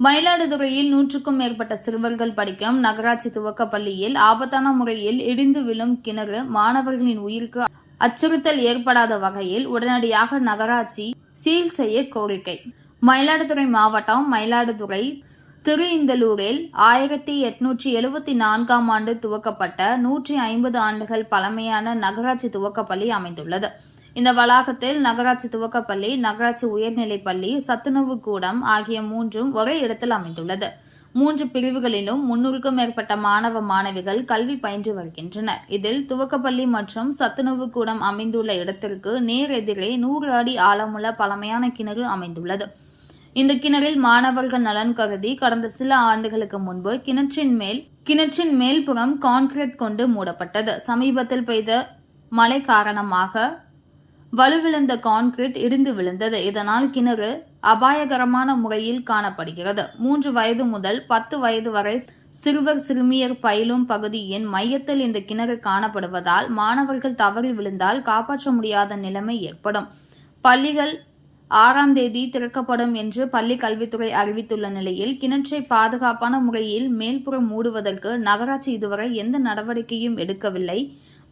மயிலாடுதுறையில் நூற்றுக்கும் மேற்பட்ட சிறுவர்கள் படிக்கும் நகராட்சி துவக்கப் பள்ளியில் ஆபத்தான முறையில் இடிந்து விழும் கிணறு மாணவர்களின் உயிருக்கு அச்சுறுத்தல் ஏற்படாத வகையில் உடனடியாக நகராட்சி சீல் செய்ய கோரிக்கை. மயிலாடுதுறை மாவட்டம் மயிலாடுதுறை திரு இந்தலூரில் ஆயிரத்தி எட்நூற்றி எழுபத்தி நான்காம் ஆண்டு துவக்கப்பட்ட நூற்றி ஐம்பது ஆண்டுகள் பழமையான நகராட்சி துவக்கப்பள்ளி அமைந்துள்ளது. இந்த வளாகத்தில் நகராட்சி துவக்கப்பள்ளி நகராட்சி உயர்நிலைப் பள்ளி சத்துணவு கூடம் ஆகிய மூன்றும் ஒரே இடத்தில் அமைந்துள்ளது. மூன்று பிரிவுகளிலும் முன்னூறுக்கும் மேற்பட்ட மாணவ மாணவிகள் கல்வி பயின்று வருகின்றனர். இதில் துவக்கப்பள்ளி மற்றும் சத்துணவு கூடம் அமைந்துள்ள இடத்திற்கு நேர் எதிரே நூறு அடி ஆழமுள்ள பழமையான கிணறு அமைந்துள்ளது. இந்த கிணறில் மாணவர்கள் நலன் கருதி கடந்த சில ஆண்டுகளுக்கு முன்பு கிணற்றின் மேல் கிணற்றின் மேல்புறம் கான்கிரீட் கொண்டு மூடப்பட்டது. சமீபத்தில் பெய்த மழை காரணமாக வலுவிழந்த கான்கிரீட் இடிந்து விழுந்தது. இதனால் கிணறு அபாயகரமான முறையில் காணப்படுகிறது. மூன்று வயது முதல் பத்து வயது வரை சிறுவர் சிறுமியர் பயிலும் பகுதியின் மையத்தில் இந்த கிணறு காணப்படுவதால் மாணவர்கள் தவறி விழுந்தால் காப்பாற்ற முடியாத நிலைமை ஏற்படும். பள்ளிகள் ஆறாம் தேதி திறக்கப்படும் என்று பள்ளி கல்வித்துறை அறிவித்துள்ள நிலையில் கிணற்றை பாதுகாப்பான முறையில் மேல்புறம் மூடுவதற்கு நகராட்சி இதுவரை எந்த நடவடிக்கையும் எடுக்கவில்லை.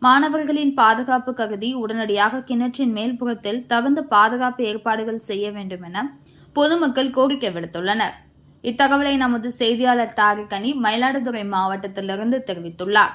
மாணவர்களின் பாதுகாப்பு கருதி உடனடியாக கிணற்றின் மேல்புறத்தில் தகுந்த பாதுகாப்பு ஏற்பாடுகள் செய்ய வேண்டும் என பொதுமக்கள் கோரிக்கை விடுத்துள்ளனர். இத்தகவலை நமது செய்தியாளர் தாரிகனி மயிலாடுதுறை மாவட்டத்திலிருந்து தெரிவித்துள்ளார்.